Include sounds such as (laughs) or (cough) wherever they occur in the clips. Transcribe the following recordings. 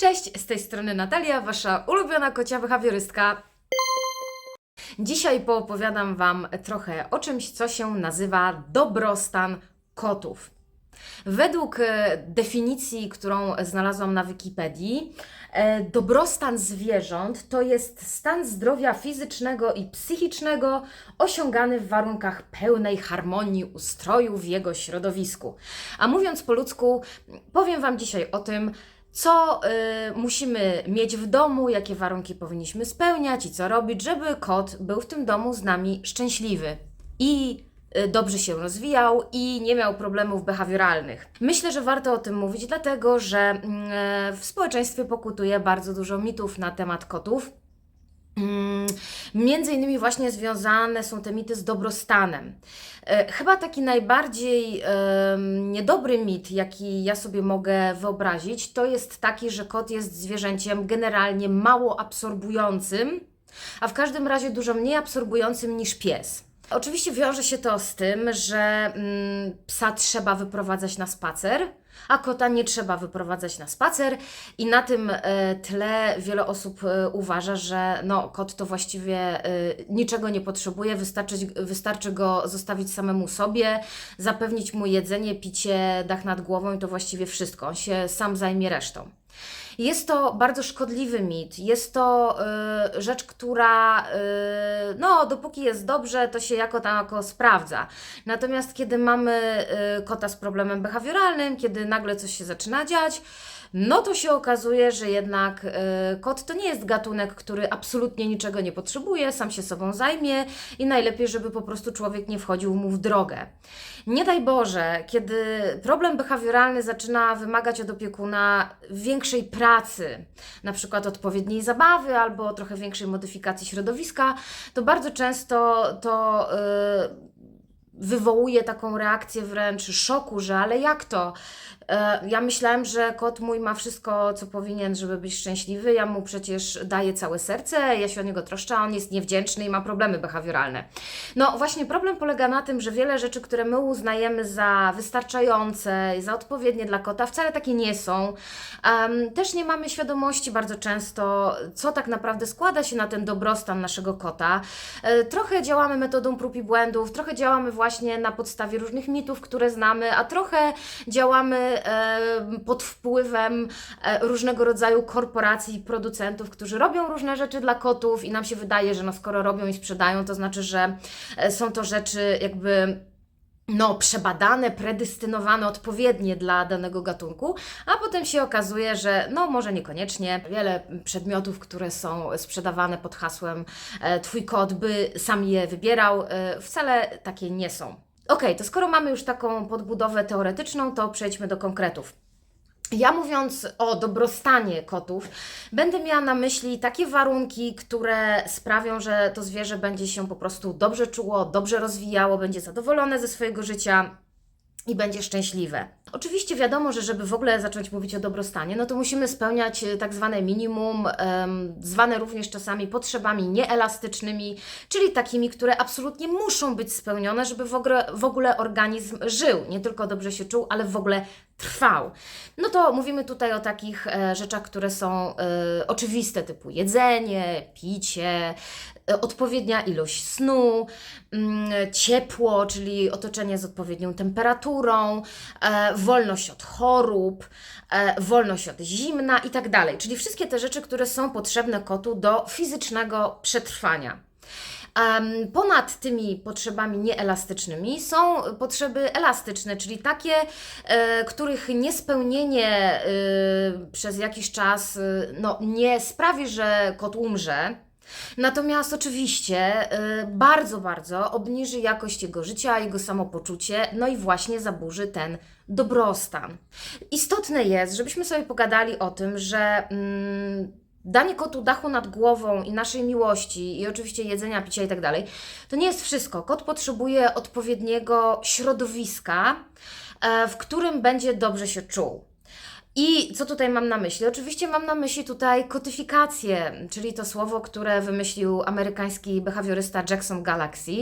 Cześć, z tej strony Natalia, wasza ulubiona kocia behawiorystka. Dzisiaj poopowiadam Wam trochę o czymś, co się nazywa dobrostan kotów. Według e, definicji, którą znalazłam na Wikipedii, e, dobrostan zwierząt to jest stan zdrowia fizycznego i psychicznego osiągany w warunkach pełnej harmonii ustroju w jego środowisku. A mówiąc po ludzku, powiem Wam dzisiaj o tym, co y, musimy mieć w domu, jakie warunki powinniśmy spełniać i co robić, żeby kot był w tym domu z nami szczęśliwy i y, dobrze się rozwijał i nie miał problemów behawioralnych. Myślę, że warto o tym mówić, dlatego że e, w społeczeństwie pokutuje bardzo dużo mitów na temat kotów. Mm, Między innymi właśnie związane są te mity z dobrostanem. E, Chyba taki najbardziej niedobry mit, jaki ja sobie mogę wyobrazić, to jest taki, że kot jest zwierzęciem generalnie mało absorbującym, a w każdym razie dużo mniej absorbującym niż pies. Oczywiście wiąże się to z tym, że mm, psa trzeba wyprowadzać na spacer, a kota nie trzeba wyprowadzać na spacer i na tym e, tle wiele osób e, uważa, że no, kot to właściwie e, niczego nie potrzebuje, wystarczy, wystarczy go zostawić samemu sobie, zapewnić mu jedzenie, picie, dach nad głową i to właściwie wszystko. On się sam zajmie resztą. Jest to bardzo szkodliwy mit. Jest to y, rzecz, która, y, no, dopóki jest dobrze, to się jako tako sprawdza. Natomiast kiedy mamy y, kota z problemem behawioralnym, kiedy nagle coś się zaczyna dziać, no to się okazuje, że jednak y, kot to nie jest gatunek, który absolutnie niczego nie potrzebuje, sam się sobą zajmie i najlepiej, żeby po prostu człowiek nie wchodził mu w drogę. Nie daj Boże, kiedy problem behawioralny zaczyna wymagać od opiekuna większej pracy, na przykład odpowiedniej zabawy albo trochę większej modyfikacji środowiska, to bardzo często to y, wywołuje taką reakcję wręcz szoku, że ale jak to? E, Ja myślałem, że kot mój ma wszystko, co powinien, żeby być szczęśliwy. Ja mu przecież daję całe serce, ja się o niego troszczę, a on jest niewdzięczny i ma problemy behawioralne. No właśnie, problem polega na tym, że wiele rzeczy, które my uznajemy za wystarczające za odpowiednie dla kota, wcale takie nie są. Też nie mamy świadomości bardzo często, co tak naprawdę składa się na ten dobrostan naszego kota. E, Trochę działamy metodą prób i błędów, trochę działamy właśnie na podstawie różnych mitów, które znamy, a trochę działamy pod wpływem e, różnego rodzaju korporacji producentów, którzy robią różne rzeczy dla kotów i nam się wydaje, że no skoro robią i sprzedają, to znaczy, że e, są to rzeczy jakby no, przebadane, predystynowane odpowiednie dla danego gatunku, a potem się okazuje, że no może niekoniecznie. Wiele przedmiotów, które są sprzedawane pod hasłem e, Twój kot by sam je wybierał, e, wcale takie nie są. Okej, to skoro mamy już taką podbudowę teoretyczną, to przejdźmy do konkretów. Ja mówiąc o dobrostanie kotów, będę miała na myśli takie warunki, które sprawią, że to zwierzę będzie się po prostu dobrze czuło, dobrze rozwijało, będzie zadowolone ze swojego życia i będzie szczęśliwe. Oczywiście wiadomo, że żeby w ogóle zacząć mówić o dobrostanie, no to musimy spełniać e, tak zwane minimum, zwane również czasami potrzebami nieelastycznymi, czyli takimi, które absolutnie muszą być spełnione, żeby w ogóle, w ogóle organizm żył, nie tylko dobrze się czuł, ale w ogóle trwał. No to mówimy tutaj o takich e, rzeczach, które są e, oczywiste, typu jedzenie, picie, e, odpowiednia ilość snu, mm, ciepło, czyli otoczenie z odpowiednią temperaturą, wolność od chorób, wolność od zimna i tak dalej. Czyli wszystkie te rzeczy, które są potrzebne kotu do fizycznego przetrwania. Ponad tymi potrzebami nieelastycznymi są potrzeby elastyczne, czyli takie, e, których niespełnienie e, przez jakiś czas e, no, nie sprawi, że kot umrze. Natomiast oczywiście bardzo, bardzo obniży jakość jego życia, jego samopoczucie, no i właśnie zaburzy ten dobrostan. Istotne jest, żebyśmy sobie pogadali o tym, że. Mm, Danie kotu dachu nad głową i naszej miłości, i oczywiście jedzenia, picia i tak dalej, to nie jest wszystko. Kot potrzebuje odpowiedniego środowiska, e, w którym będzie dobrze się czuł. I co tutaj mam na myśli? Oczywiście mam na myśli tutaj kotyfikację, czyli to słowo, które wymyślił amerykański behawiorysta Jackson Galaxy,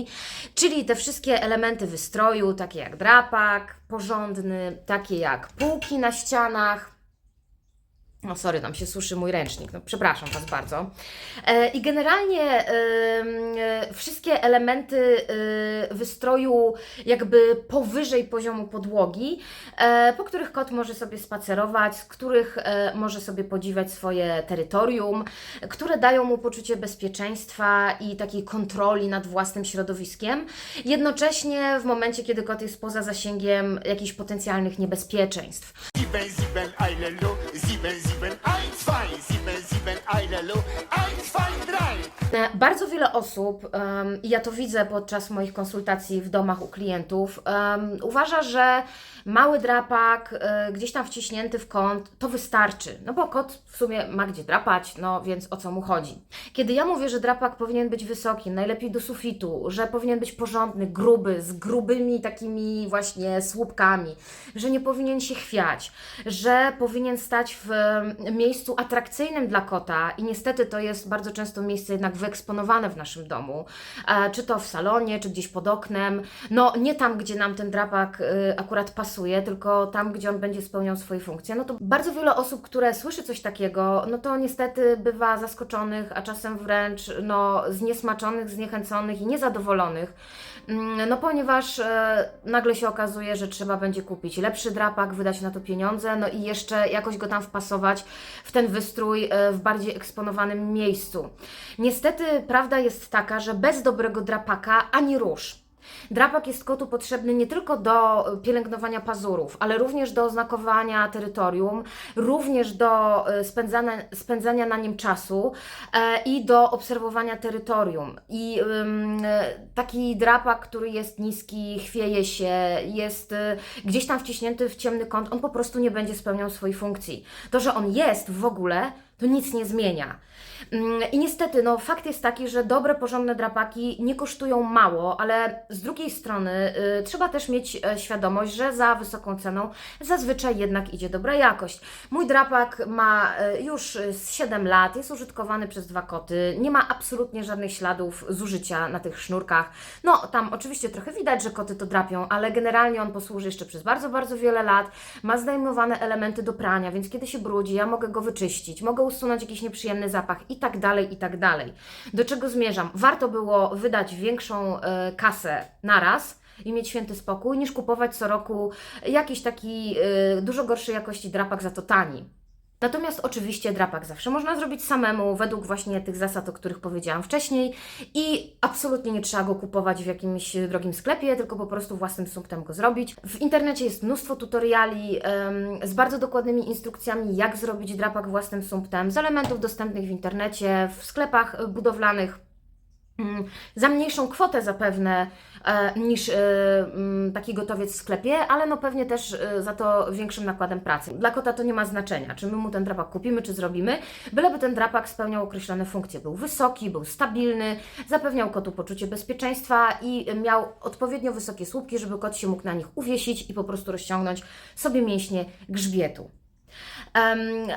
czyli te wszystkie elementy wystroju, takie jak drapak porządny, takie jak półki na ścianach, No sorry, tam się suszy mój ręcznik, no przepraszam Was bardzo. E, I generalnie e, wszystkie elementy e, wystroju jakby powyżej poziomu podłogi, e, po których kot może sobie spacerować, z których e, może sobie podziwiać swoje terytorium, które dają mu poczucie bezpieczeństwa i takiej kontroli nad własnym środowiskiem, jednocześnie w momencie, kiedy kot jest poza zasięgiem jakichś potencjalnych niebezpieczeństw. Sieben, sieben, eile lo, sieben, sieben, eins, zwei, sieben, sieben, eile lo, eins, zwei, drei. E, Bardzo wiele osób, em, i ja to widzę podczas moich konsultacji w domach u klientów, em, uważa, że mały drapak e, gdzieś tam wciśnięty w kąt to wystarczy. No bo kot w sumie ma gdzie drapać, no więc o co mu chodzi. Kiedy ja mówię, że drapak powinien być wysoki, najlepiej do sufitu, że powinien być porządny, gruby, z grubymi takimi właśnie słupkami, że nie powinien się chwiać, że powinien stać w miejscu atrakcyjnym dla kota i niestety to jest bardzo często miejsce jednak wyeksponowane w naszym domu, e, czy to w salonie, czy gdzieś pod oknem, no nie tam, gdzie nam ten drapak y, akurat pasuje, tylko tam, gdzie on będzie spełniał swoje funkcje, no to bardzo wiele osób, które słyszy coś takiego, no to niestety bywa zaskoczonych, a czasem wręcz no zniesmaczonych, zniechęconych i niezadowolonych, no ponieważ e, nagle się okazuje, że trzeba będzie kupić lepszy drapak, wydać na to pieniądze, no i jeszcze jakoś go tam wpasować w ten wystrój e, w bardziej eksponowanym miejscu. Niestety prawda jest taka, że bez dobrego drapaka ani rusz. Drapak jest kotu potrzebny nie tylko do pielęgnowania pazurów, ale również do oznakowania terytorium, również do e, spędzania, spędzania na nim czasu e, i do obserwowania terytorium. I e, taki drapak, który jest niski, chwieje się, jest gdzieś tam wciśnięty w ciemny kąt, on po prostu nie będzie spełniał swojej funkcji. To, że on jest w ogóle, to nic nie zmienia. Mm, I niestety, no, fakt jest taki, że dobre, porządne drapaki nie kosztują mało, ale z drugiej strony y, trzeba też mieć e, świadomość, że za wysoką ceną zazwyczaj jednak idzie dobra jakość. Mój drapak ma e, już e, z 7 lat, jest użytkowany przez dwa koty, nie ma absolutnie żadnych śladów zużycia na tych sznurkach. No, tam oczywiście trochę widać, że koty to drapią, ale generalnie on posłuży jeszcze przez bardzo, bardzo wiele lat. Ma zdejmowane elementy do prania, więc kiedy się brudzi, ja mogę go wyczyścić, mogę usunąć jakiś nieprzyjemny zapach i tak dalej, i tak dalej. Do czego zmierzam? Warto było wydać większą e, kasę naraz i mieć święty spokój, niż kupować co roku jakiś taki e, dużo gorszej jakości drapak za to tani. Natomiast oczywiście drapak zawsze można zrobić samemu, według właśnie tych zasad, o których powiedziałam wcześniej i absolutnie nie trzeba go kupować w jakimś drogim sklepie, tylko po prostu własnym sumptem go zrobić. W internecie jest mnóstwo tutoriali z bardzo dokładnymi instrukcjami, jak zrobić drapak własnym sumptem, z elementów dostępnych w internecie, w sklepach budowlanych. Mm, Za mniejszą kwotę zapewne e, niż e, mm, taki gotowiec w sklepie, ale no pewnie też e, za to większym nakładem pracy. Dla kota to nie ma znaczenia, czy my mu ten drapak kupimy, czy zrobimy, byleby ten drapak spełniał określone funkcje. Był wysoki, był stabilny, zapewniał kotu poczucie bezpieczeństwa i miał odpowiednio wysokie słupki, żeby kot się mógł na nich uwiesić i po prostu rozciągnąć sobie mięśnie grzbietu.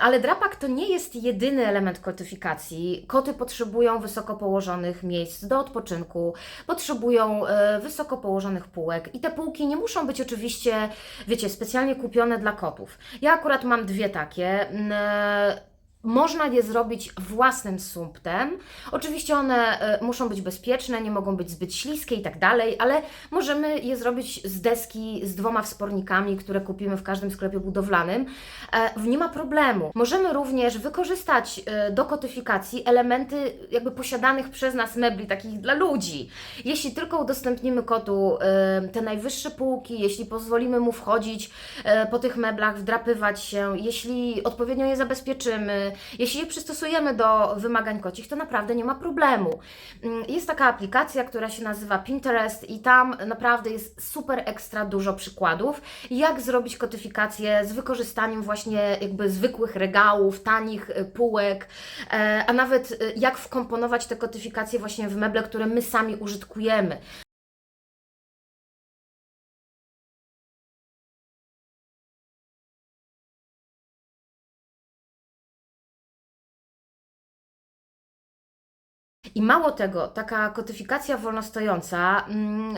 Ale drapak to nie jest jedyny element kotyfikacji. Koty potrzebują wysoko położonych miejsc do odpoczynku, potrzebują e, wysoko położonych półek i te półki nie muszą być oczywiście, wiecie, specjalnie kupione dla kotów. Ja akurat mam dwie takie. Można je zrobić własnym sumptem. Oczywiście one e, muszą być bezpieczne, nie mogą być zbyt śliskie i tak dalej, ale możemy je zrobić z deski z dwoma wspornikami, które kupimy w każdym sklepie budowlanym. E, Nie ma problemu. Możemy również wykorzystać e, do kotyfikacji elementy jakby posiadanych przez nas mebli, takich dla ludzi. Jeśli tylko udostępnimy kotu te najwyższe półki, jeśli pozwolimy mu wchodzić po tych meblach, wdrapywać się, jeśli odpowiednio je zabezpieczymy, jeśli je przystosujemy do wymagań kocich, to naprawdę nie ma problemu. Mm, Jest taka aplikacja, która się nazywa Pinterest i tam naprawdę jest super ekstra dużo przykładów, jak zrobić kotyfikację z wykorzystaniem właśnie jakby zwykłych regałów, tanich y, półek, e, a nawet y, jak wkomponować te kotyfikacje właśnie w meble, które my sami użytkujemy. I mało tego, taka kotyfikacja wolnostojąca mm,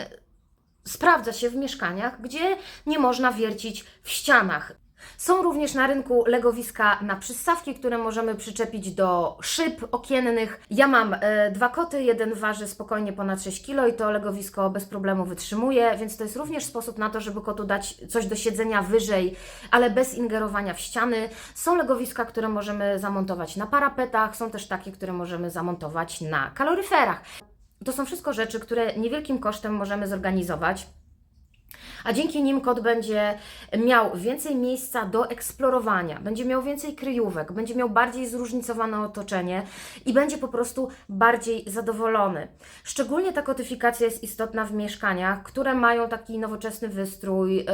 sprawdza się w mieszkaniach, gdzie nie można wiercić w ścianach. Są również na rynku legowiska na przystawki, które możemy przyczepić do szyb okiennych. Ja mam e, dwa koty, jeden waży spokojnie ponad 6 kg i to legowisko bez problemu wytrzymuje, więc to jest również sposób na to, żeby kotu dać coś do siedzenia wyżej, ale bez ingerowania w ściany. Są legowiska, które możemy zamontować na parapetach, są też takie, które możemy zamontować na kaloryferach. To są wszystko rzeczy, które niewielkim kosztem możemy zorganizować. A dzięki nim kot będzie miał więcej miejsca do eksplorowania, będzie miał więcej kryjówek, będzie miał bardziej zróżnicowane otoczenie i będzie po prostu bardziej zadowolony. Szczególnie ta kotyfikacja jest istotna w mieszkaniach, które mają taki nowoczesny wystrój, yy,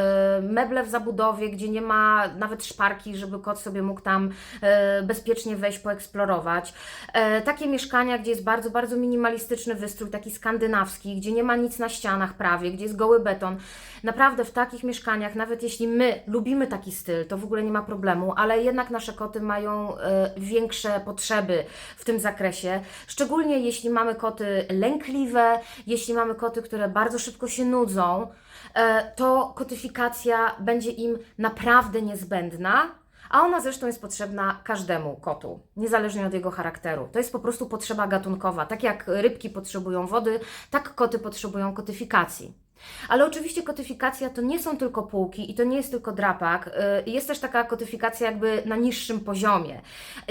meble w zabudowie, gdzie nie ma nawet szparki, żeby kot sobie mógł tam yy, bezpiecznie wejść, poeksplorować. Yy, takie mieszkania, gdzie jest bardzo, bardzo minimalistyczny wystrój, taki skandynawski, gdzie nie ma nic na ścianach prawie, gdzie jest goły beton. Naprawdę w takich mieszkaniach, nawet jeśli my lubimy taki styl, to w ogóle nie ma problemu, ale jednak nasze koty mają e, większe potrzeby w tym zakresie. Szczególnie jeśli mamy koty lękliwe, jeśli mamy koty, które bardzo szybko się nudzą, e, to kotyfikacja będzie im naprawdę niezbędna. A ona zresztą jest potrzebna każdemu kotu, niezależnie od jego charakteru. To jest po prostu potrzeba gatunkowa. Tak jak rybki potrzebują wody, tak koty potrzebują kotyfikacji. Ale oczywiście kotyfikacja to nie są tylko półki i to nie jest tylko drapak. y, Jest też taka kotyfikacja jakby na niższym poziomie.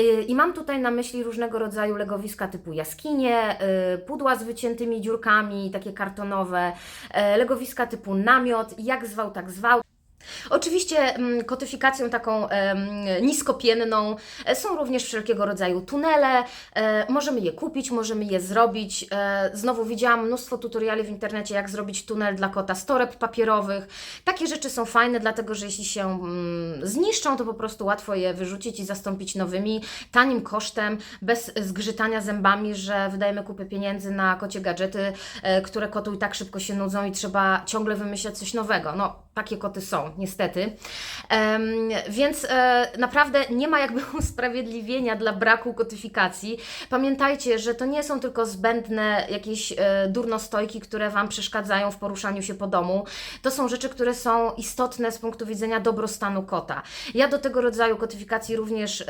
Y, I mam tutaj na myśli różnego rodzaju legowiska typu jaskinie, y, pudła z wyciętymi dziurkami, takie kartonowe, legowiska typu namiot, jak zwał, tak zwał. Oczywiście mm, kotyfikacją taką niskopienną e, są również wszelkiego rodzaju tunele. E, możemy je kupić, możemy je zrobić. E, znowu widziałam mnóstwo tutoriali w internecie, jak zrobić tunel dla kota z toreb papierowych. Takie rzeczy są fajne, dlatego że jeśli się mm, zniszczą, to po prostu łatwo je wyrzucić i zastąpić nowymi, tanim kosztem, bez zgrzytania zębami, że wydajemy kupę pieniędzy na kocie gadżety, które kotu i tak szybko się nudzą i trzeba ciągle wymyślać coś nowego. No, takie koty są, niestety. Więc e, naprawdę nie ma jakby (laughs) usprawiedliwienia dla braku kotyfikacji. Pamiętajcie, że to nie są tylko zbędne jakieś e, durnostojki, które Wam przeszkadzają w poruszaniu się po domu. To są rzeczy, które są istotne z punktu widzenia dobrostanu kota. Ja do tego rodzaju kotyfikacji również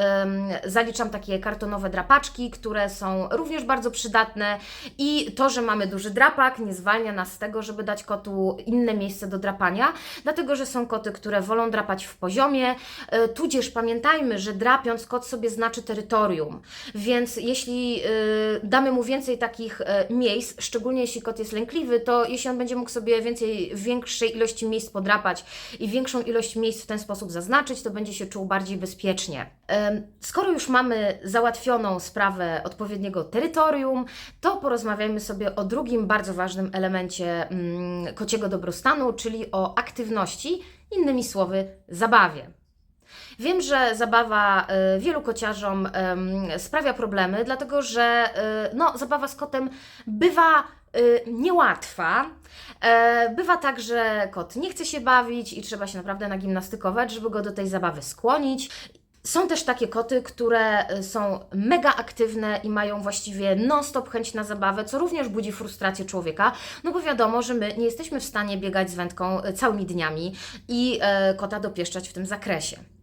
zaliczam takie kartonowe drapaczki, które są również bardzo przydatne i to, że mamy duży drapak nie zwalnia nas z tego, żeby dać kotu inne miejsce do drapania, dlatego że są koty, które wolą drapać w poziomie, e, tudzież pamiętajmy, że drapiąc kot sobie znaczy terytorium, więc jeśli e, damy mu więcej takich e, miejsc, szczególnie jeśli kot jest lękliwy, to jeśli on będzie mógł sobie więcej, większej ilości miejsc podrapać i większą ilość miejsc w ten sposób zaznaczyć, to będzie się czuł bardziej bezpiecznie. Skoro już mamy załatwioną sprawę odpowiedniego terytorium, to porozmawiajmy sobie o drugim bardzo ważnym elemencie mm, kociego dobrostanu, czyli o aktywności, innymi słowy, zabawie. Wiem, że zabawa y, wielu kociarzom em, sprawia problemy, dlatego że y, no, zabawa z kotem bywa y, niełatwa. E, Bywa tak, że kot nie chce się bawić i trzeba się naprawdę nagimnastykować, żeby go do tej zabawy skłonić. Są też takie koty, które y, są mega aktywne i mają właściwie non-stop chęć na zabawę, co również budzi frustrację człowieka, no bo wiadomo, że my nie jesteśmy w stanie biegać z wędką y, całymi dniami i e, kota dopieszczać w tym zakresie.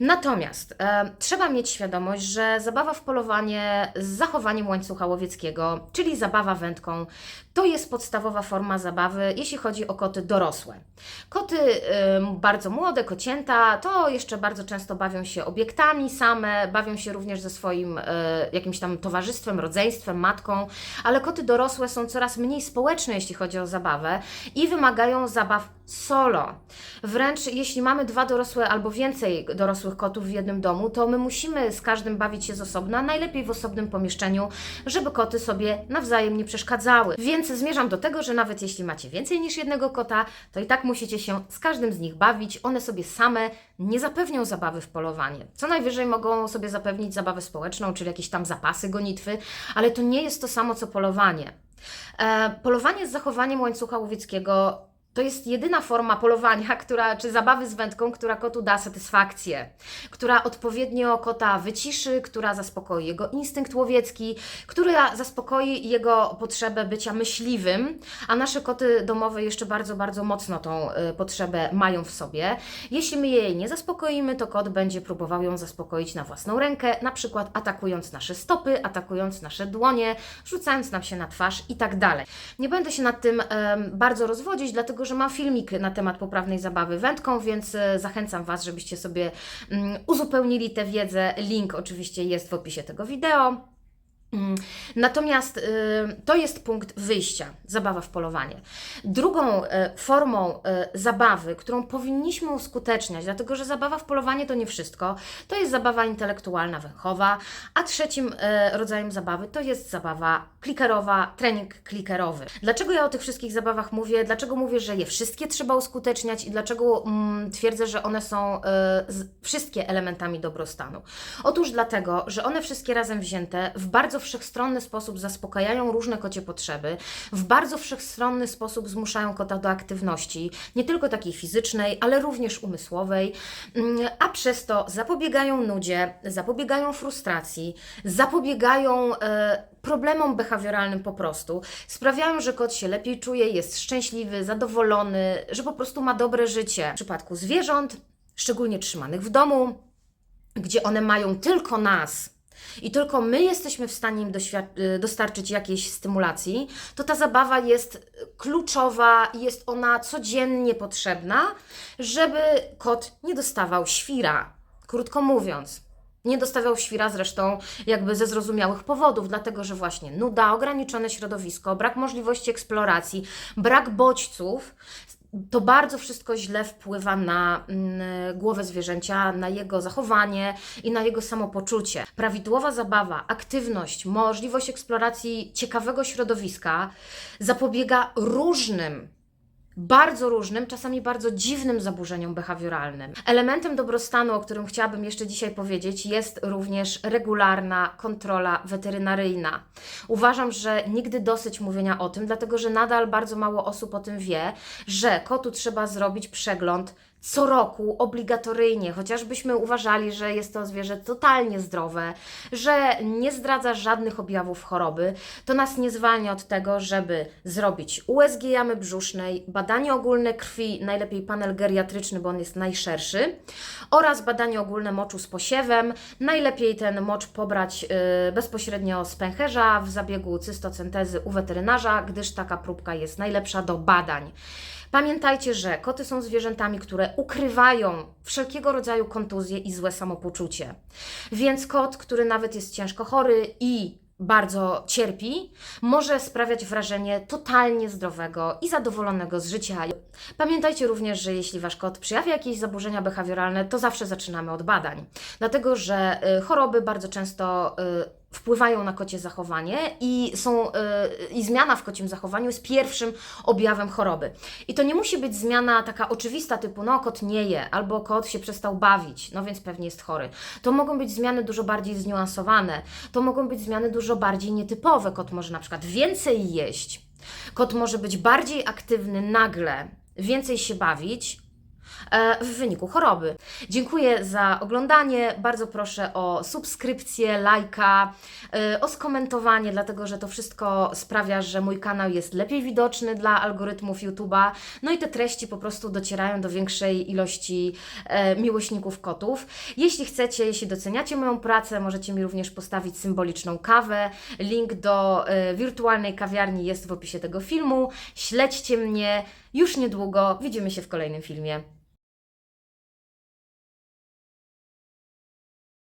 Natomiast e, trzeba mieć świadomość, że zabawa w polowanie z zachowaniem łańcucha łowieckiego, czyli zabawa wędką, to jest podstawowa forma zabawy, jeśli chodzi o koty dorosłe. Koty em, bardzo młode, kocięta, to jeszcze bardzo często bawią się obiektami same, bawią się również ze swoim e, jakimś tam towarzystwem, rodzeństwem, matką, ale koty dorosłe są coraz mniej społeczne, jeśli chodzi o zabawę i wymagają zabaw solo. Wręcz jeśli mamy dwa dorosłe albo więcej dorosłych kotów w jednym domu, to my musimy z każdym bawić się z osobna, najlepiej w osobnym pomieszczeniu, żeby koty sobie nawzajem nie przeszkadzały. Więc zmierzam do tego, że nawet jeśli macie więcej niż jednego kota, to i tak musicie się z każdym z nich bawić. One sobie same nie zapewnią zabawy w polowanie. Co najwyżej mogą sobie zapewnić zabawę społeczną, czyli jakieś tam zapasy gonitwy, ale to nie jest to samo co polowanie. E, polowanie z zachowaniem łańcucha łowieckiego To jest jedyna forma polowania, która, czy zabawy z wędką, która kotu da satysfakcję, która odpowiednio kota wyciszy, która zaspokoi jego instynkt łowiecki, która zaspokoi jego potrzebę bycia myśliwym, a nasze koty domowe jeszcze bardzo, bardzo mocno tą y, potrzebę mają w sobie. Jeśli my jej nie zaspokoimy, to kot będzie próbował ją zaspokoić na własną rękę, na przykład atakując nasze stopy, atakując nasze dłonie, rzucając nam się na twarz i tak dalej. Nie będę się nad tym bardzo rozwodzić, dlatego że mam filmik na temat poprawnej zabawy wędką, więc e, zachęcam Was, żebyście sobie mm, uzupełnili tę wiedzę. Link oczywiście jest w opisie tego wideo. Mm, Natomiast y, to jest punkt wyjścia, zabawa w polowanie. Drugą y, formą y, zabawy, którą powinniśmy uskuteczniać, dlatego że zabawa w polowanie to nie wszystko, to jest zabawa intelektualna, węchowa, a trzecim rodzajem zabawy to jest zabawa klikerowa, trening klikerowy. Dlaczego ja o tych wszystkich zabawach mówię? Dlaczego mówię, że je wszystkie trzeba uskuteczniać i dlaczego mm, twierdzę, że one są wszystkie elementami dobrostanu? Otóż dlatego, że one wszystkie razem wzięte w bardzo wszechstronny sposób zaspokajają różne kocie potrzeby, w bardzo wszechstronny sposób zmuszają kota do aktywności, nie tylko takiej fizycznej, ale również umysłowej, mm, a przez to zapobiegają nudzie, zapobiegają frustracji, zapobiegają e, problemom behawioralnym po prostu, sprawiają, że kot się lepiej czuje, jest szczęśliwy, zadowolony, że po prostu ma dobre życie. W przypadku zwierząt, szczególnie trzymanych w domu, gdzie one mają tylko nas i tylko my jesteśmy w stanie im y, dostarczyć jakiejś stymulacji, to ta zabawa jest kluczowa i jest ona codziennie potrzebna, żeby kot nie dostawał świra. Krótko mówiąc. Nie dostawał świra zresztą jakby ze zrozumiałych powodów, dlatego że właśnie nuda, ograniczone środowisko, brak możliwości eksploracji, brak bodźców, to bardzo wszystko źle wpływa na mm, głowę zwierzęcia, na jego zachowanie i na jego samopoczucie. Prawidłowa zabawa, aktywność, możliwość eksploracji ciekawego środowiska zapobiega różnym bardzo różnym, czasami bardzo dziwnym zaburzeniom behawioralnym. Elementem dobrostanu, o którym chciałabym jeszcze dzisiaj powiedzieć, jest również regularna kontrola weterynaryjna. Uważam, że nigdy dosyć mówienia o tym, dlatego że nadal bardzo mało osób o tym wie, że kotu trzeba zrobić przegląd co roku obligatoryjnie, chociażbyśmy uważali, że jest to zwierzę totalnie zdrowe, że nie zdradza żadnych objawów choroby, to nas nie zwalnia od tego, żeby zrobić USG jamy brzusznej, badanie ogólne krwi, najlepiej panel geriatryczny, bo on jest najszerszy, oraz badanie ogólne moczu z posiewem. Najlepiej ten mocz pobrać y, bezpośrednio z pęcherza w zabiegu cystocentezy u weterynarza, gdyż taka próbka jest najlepsza do badań. Pamiętajcie, że koty są zwierzętami, które ukrywają wszelkiego rodzaju kontuzje i złe samopoczucie. Więc kot, który nawet jest ciężko chory i bardzo cierpi, może sprawiać wrażenie totalnie zdrowego i zadowolonego z życia. Pamiętajcie również, że jeśli wasz kot przejawia jakieś zaburzenia behawioralne, to zawsze zaczynamy od badań, dlatego że y, choroby bardzo często y, wpływają na kocie zachowanie i są y, i zmiana w kocim zachowaniu jest pierwszym objawem choroby. I to nie musi być zmiana taka oczywista typu no kot nie je albo kot się przestał bawić, no więc pewnie jest chory. To mogą być zmiany dużo bardziej zniuansowane. To mogą być zmiany dużo bardziej nietypowe. Kot może na przykład więcej jeść. Kot może być bardziej aktywny nagle, więcej się bawić, w wyniku choroby. Dziękuję za oglądanie. Bardzo proszę o subskrypcję, lajka, e, o skomentowanie, dlatego że to wszystko sprawia, że mój kanał jest lepiej widoczny dla algorytmów YouTube'a. No i te treści po prostu docierają do większej ilości e, miłośników kotów. Jeśli chcecie, jeśli doceniacie moją pracę, możecie mi również postawić symboliczną kawę. Link do e, wirtualnej kawiarni jest w opisie tego filmu. Śledźcie mnie. Już niedługo widzimy się w kolejnym filmie.